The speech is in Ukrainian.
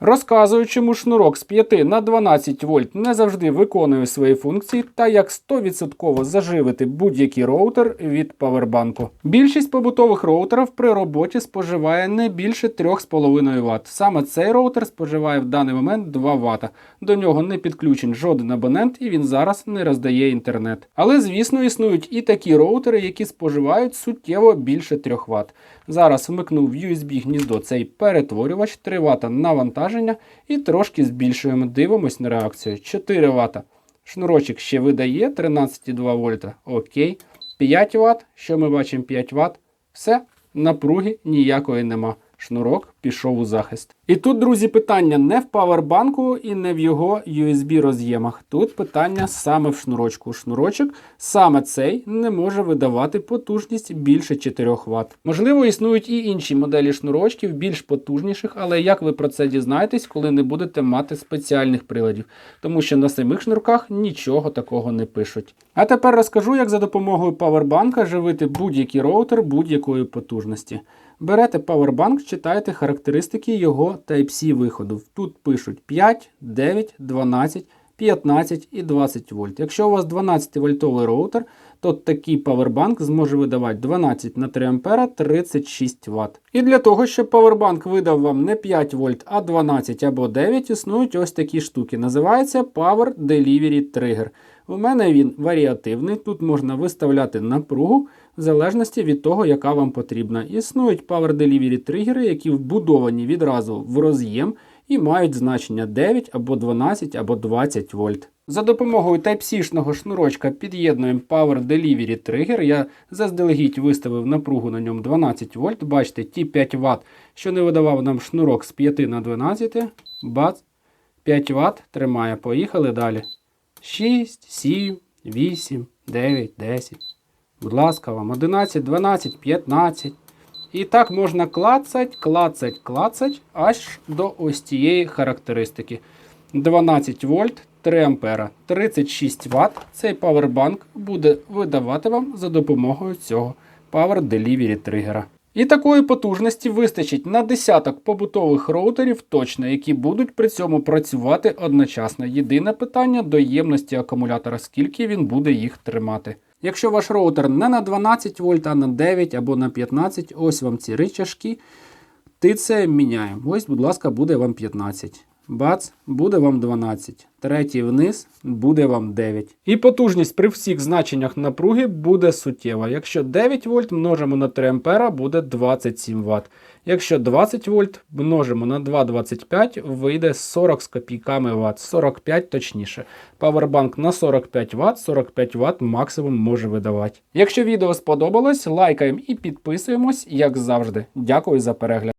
Розказую, чому шнурок з 5 на 12 вольт не завжди виконує свої функції та як 100% заживити будь-який роутер від павербанку. Більшість побутових роутерів при роботі споживає не більше 3,5 Вт. Саме цей роутер споживає в даний момент 2 Вт. До нього не підключен жоден абонент і він зараз не роздає інтернет. Але звісно існують і такі роутери, які споживають суттєво більше 3 Вт. Зараз вмикнув в USB гніздо цей перетворювач 3 Вт навантаження і трошки збільшуємо. Дивимось на реакцію. 4 Вт. Шнурочок ще видає 13,2 вольта. Окей. 5 Вт. Що ми бачимо 5 Вт. Все, напруги ніякої нема. Шнурок пішов у захист. І тут, друзі, питання не в павербанку і не в його USB роз'ємах. Тут питання саме в шнурочку. Шнурочок саме цей не може видавати потужність більше 4 Вт. Можливо, існують і інші моделі шнурочків, більш потужніших, але як ви про це дізнаєтесь, коли не будете мати спеціальних приладів, тому що на самих шнурках нічого такого не пишуть. А тепер розкажу, як за допомогою павербанка живити будь-який роутер будь-якої потужності. Берете Powerbank, читаєте характеристики його Type-C виходу. Тут пишуть 5, 9, 12, 15 і 20 вольт. Якщо у вас 12 вольтовий роутер, то такий павербанк зможе видавати 12 на 3 ампера 36 Вт. І для того, щоб павербанк видав вам не 5 вольт, а 12 або 9, існують ось такі штуки. Називається Power Delivery Trigger. У мене він варіативний. Тут можна виставляти напругу в залежності від того, яка вам потрібна. Існують Power Delivery тригери, які вбудовані відразу в роз'єм і мають значення 9 або 12 або 20 вольт. За допомогою Type-C-шного шнурочка під'єднуємо Power Delivery тригер. Я заздалегідь виставив напругу на ньому 12 вольт. Бачите, ті 5 Вт, що не видавав нам шнурок з 5 на 12. Бац, 5 Вт тримає. Поїхали далі. 6, 7, 8, 9, 10. Будь ласка, вам 11, 12, 15. І так можна клацать, клацать, клацать аж до ось цієї характеристики. 12 вольт, 3 ампера, 36 Вт. Цей павербанк буде видавати вам за допомогою цього Power Delivery тригера. І такої потужності вистачить на десяток побутових роутерів точно, які будуть при цьому працювати одночасно. Єдине питання до ємності акумулятора, скільки він буде їх тримати. Якщо ваш роутер не на 12 вольт, а на 9 або на 15, ось вам ці ричажки, ти це міняємо. Ось, будь ласка, буде вам 15. Бац, буде вам 12. Третій вниз буде вам 9. І потужність при всіх значеннях напруги буде суттєва. Якщо 9 вольт множимо на 3 ампера, буде 27 Вт. Якщо 20 вольт множимо на 2,25, вийде 40 з копійками Вт, 45 точніше. Павербанк на 45 Вт, 45 Вт максимум може видавати. Якщо відео сподобалось, лайкаємо і підписуємось, як завжди. Дякую за перегляд.